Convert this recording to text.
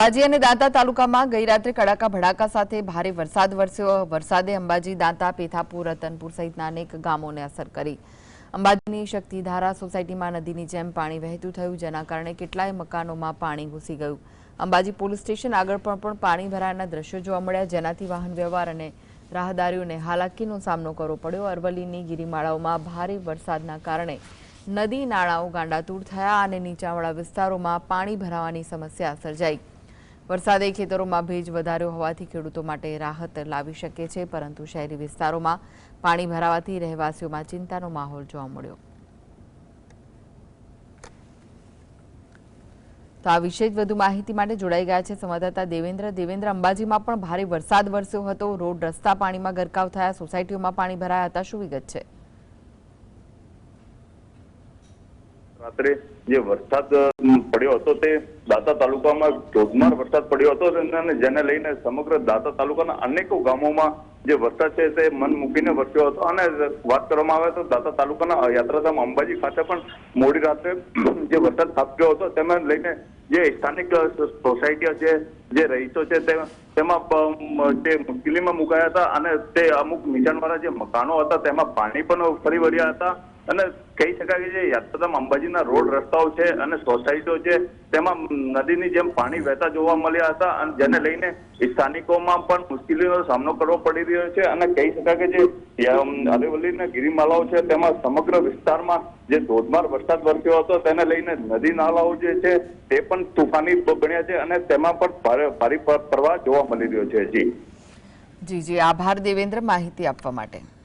અંબાજી અને દાંતા તાલુકામાં ગઈ રાત્રે કડાકા ભડાકા સાથે ભારે વરસાદ વરસ્યો. વરસાદે અંબાજી, દાંતા, પેથાપુર, રતનપુર સહિતના અનેક ગામોને અસર કરી. અંબાજીની શક્તિધારા સોસાયટીમાં નદીની જેમ પાણી વહેતું થયું, જેના કારણે કેટલાય મકાનોમાં પાણી ઘૂસી ગયું. અંબાજી પોલીસ સ્ટેશન આગળ પણ પણ પાણી ભરાયાના દ્રશ્યો જોવા મળ્યા, જેનાથી વાહન વ્યવહાર અને રાહદારીઓને હાલાકીનો સામનો કરવો પડ્યો. અરવલ્લીની ગિરિમાળાઓમાં ભારે વરસાદના કારણે નદી, નાળાઓ ગાંડાતૂર થયા અને નીચાણવાળા વિસ્તારોમાં પાણી ભરાવાની સમસ્યા સર્જાઈ. વરસાદે ખેતરોમાં ભેજ વધાર્યો હોવાથી ખેડૂતો માટે રાહત લાવી શકે છે, પરંતુ શહેરી વિસ્તારોમાં પાણી ભરાવાથી રહેવાસીઓમાં ચિંતાનો માહોલ જોવા મળ્યો. તો આ વિશે જ વધુ માહિતી માટે જોડાઈ ગયા છે સંવાદદાતા દેવેન્દ્ર. દેવેન્દ્ર, અંબાજીમાં પણ ભારે વરસાદ વરસ્યો હતો. રોડ, રસ્તા પાણીમાં ગરકાવ થયા, સોસાયટીઓમાં પાણી ભરાયા હતા. શું વિગત છે? રાત્રે જે વરસાદ પડ્યો હતો તે દાતા તાલુકામાં ધોધમાર વરસાદ પડ્યો હતો અને જેને લઈને સમગ્ર દાતા તાલુકાના અનેકો ગામોમાં જે વરસાદ છે તે મન મૂકીને વરસ્યો હતો. અને વાત કરવામાં આવે તો દાતા તાલુકાના યાત્રાધામ અંબાજી ખાતે પણ મોડી રાત્રે જે વરસાદ ખાબક્યો હતો તેને લઈને જે સ્થાનિક સોસાયટીઓ છે, જે રહીશો છે તેમાં જે મુશ્કેલીમાં મુકાયા હતા અને તે અમુક નીચાણવાળા જે મકાનો હતા તેમાં પાણી પણ ફરી વળ્યા હતા. અને કહી શકાય કે યાત્રાધામ અંબાજીના રોડ રસ્તાઓ છે અને સોસાયટીઓ છે તેમાં નદીની જેમ પાણી વહેતા જોવા મળ્યા હતા અને જેને લઈને સ્થાનિકોમાં પણ મુશ્કેલીનો સામનો કરવો પડી રહ્યો છે અને કહી શકાય કે જે અમ, ગિરિમાલાઓ છે તેમાં સમગ્ર વિસ્તારમાં જે ધોધમાર વરસાદ વરસ્યો હતો તેને લઈને નદી નાલાઓ જે છે તે પણ તુફાની બન્યા છે અને તેમાં પણ ભારે પ્રવાહ જોવા મળી રહ્યો છે. જી. જી જી. આભાર દેવેન્દ્ર માહિતી આપવા માટે.